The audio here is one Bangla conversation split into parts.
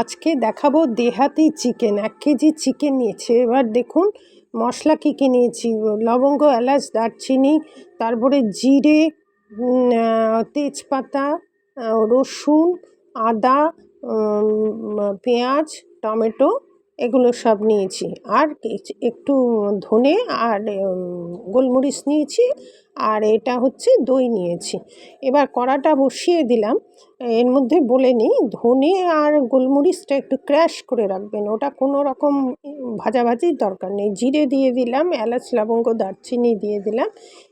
আজকে দেখাবো দেহাতি চিকেন, এক কেজি চিকেন নিয়েছি। এবার দেখুন, মশলা কী কী নিয়েছি? লবঙ্গ, এলাচ, দারচিনি, তারপরে জিরে তেজপাতা রসুন, আদা পেঁয়াজ, টমেটো এগুলো সব নিয়েছি। আর একটু ধনে আর গোলমরিচ নিয়েছি। আর এটা হচ্ছে দই নিয়েছি। এবার কড়াটা বসিয়ে দিলাম। এর মধ্যে বলে নিই, ধনে আর গোলমরিচটা একটু ক্র্যাশ করে রাখবেন। ওটা কোনো রকম ভাজাভাজির দরকার নেই। জিরে দিয়ে দিলাম, এলাচ, লবঙ্গ, দারচিনি দিয়ে দিলাম।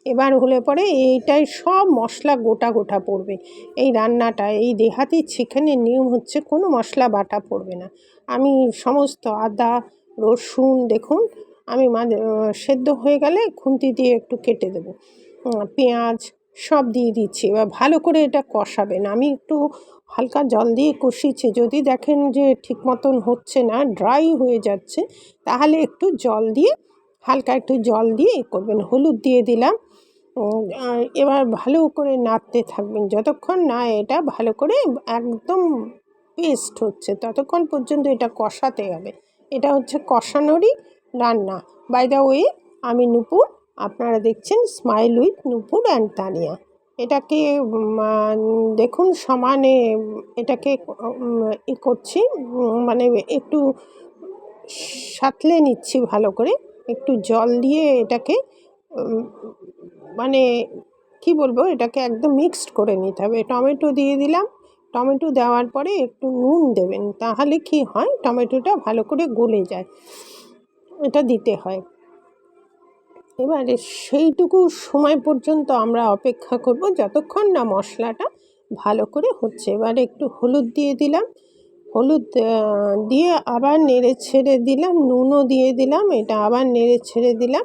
এবার হলে পরে এইটাই সব মশলা গোটা গোটা পড়বে। এই রান্নাটা, এই দেহাতি চিকেনের নিয়ম হচ্ছে কোনো মশলা বাটা পড়বে না। আমি সমস্ত আদা, রসুন, দেখুন, আমি মাঝে সেদ্ধ হয়ে গেলে খুন্তি দিয়ে একটু কেটে দেবো। পেঁয়াজ সব দিয়ে দিচ্ছি, এবার ভালো করে এটা কষাবেন। আমি একটু হালকা জল দিয়ে কষিয়েছি। যদি দেখেন যে ঠিক মতন হচ্ছে না, ড্রাই হয়ে যাচ্ছে, তাহলে একটু জল দিয়ে, হালকা একটু জল দিয়ে করবেন। হলুদ দিয়ে দিলাম। এবার ভালো করে নাড়তে থাকবেন। যতক্ষণ না এটা ভালো করে একদম পেস্ট হচ্ছে, ততক্ষণ পর্যন্ত এটা কষাতে হবে। এটা হচ্ছে কষানোরই রান্না। বাই দ্য ওয়ে আমি নুপুর, আপনারা দেখছেন smile with Nupur and Tania. এটাকে দেখুন সমানে, এটাকে ই করছি মানে একটু সাঁতলে নিচ্ছি ভালো করে। একটু জল দিয়ে এটাকে মানে কি বলব, এটাকে একদম মিক্সড করে নিতে হবে। টমেটো দিয়ে দিলাম টমেটো দেওয়ার পরে একটু নুন দেবেন, তাহলে কি হয়? টমেটোটা ভালো করে গলে যায়। এটা দিতে হয়। এবারে সেইটুকু সময় পর্যন্ত আমরা অপেক্ষা করব যতক্ষণ না মশলাটা ভালো করে হচ্ছে। এবারে একটু হলুদ দিয়ে দিলাম। হলুদ দিয়ে আবার নেড়ে ছেড়ে দিলাম, নুনও দিয়ে দিলাম, এটা আবার নেড়ে ছেড়ে দিলাম।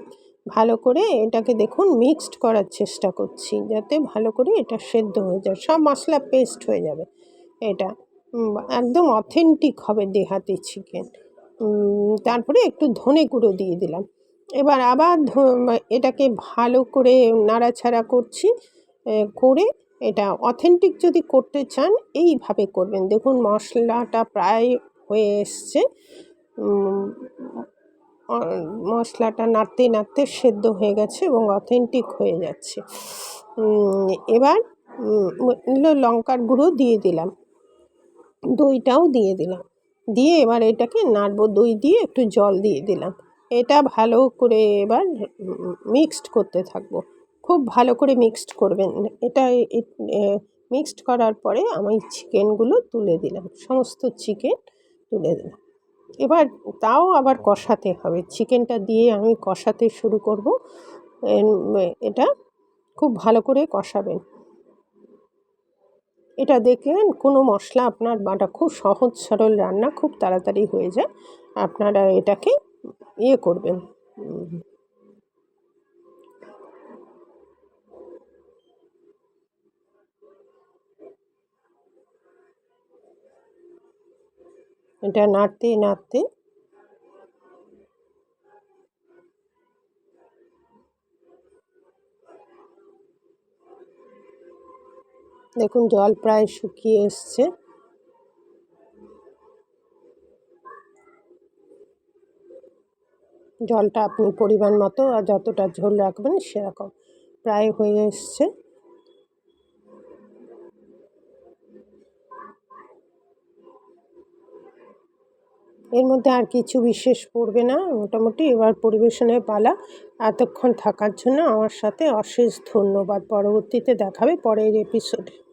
ভালো করে এটাকে দেখুন মিক্সড করার চেষ্টা করছি, যাতে ভালো করে এটা সেদ্ধ হয়ে যায়, সব মশলা পেস্ট হয়ে যাবে এটা। একদম অথেন্টিক হবে দেহাতি চিকেন তারপরে একটু ধনে গুঁড়ো দিয়ে দিলাম। এবার আবার এটাকে ভালো করে নাড়াছাড়া করছি করে এটা অথেন্টিক যদি করতে চান, এইভাবে করবেন। দেখুন মশলাটা প্রায় হয়ে এসছে। মশলাটা নাড়তে নাড়তে সেদ্ধ হয়ে গেছে এবং অথেন্টিক হয়ে যাচ্ছে। এবার লঙ্কার গুঁড়ো দিয়ে দিলাম। দইটাও দিয়ে দিলাম। দিয়ে এবার এটাকে নাড়বো দই দিয়ে, একটু জল দিয়ে দিলাম। এটা ভালো করে এবার মিক্সড করতে থাকব। খুব ভালো করে মিক্সড করবেন। এটা মিক্সড করার পরে আমি চিকেনগুলো তুলে দিলাম। সমস্ত চিকেন তুলে দিলাম। এবার তাও আবার কষাতে হবে। চিকেনটা দিয়ে আমি কষাতে শুরু করব। এটা খুব ভালো করে কষাবেন। এটা দেখলেন কোনো মশলা আপনার বাটা খুব সহজ, সরল রান্না খুব তাড়াতাড়ি হয়ে যায়। আপনারা এটাকে ইয়ে করবেন। এটা নাড়তে নাড়তে। দেখুন, জল প্রায় শুকিয়ে এসছে। জলটা আপনি পরিমাণ মতো আর যতটা ঝোল রাখবেন সেরকম প্রায় হয়ে এসছে। এর মধ্যে আর কিছু বিশেষ পড়বে না, মোটামুটি এবার পরিবেশনের পালা এতক্ষণ থাকার জন্য আমার সাথে অশেষ ধন্যবাদ। পরবর্তীতে দেখাবে পরের এপিসোডে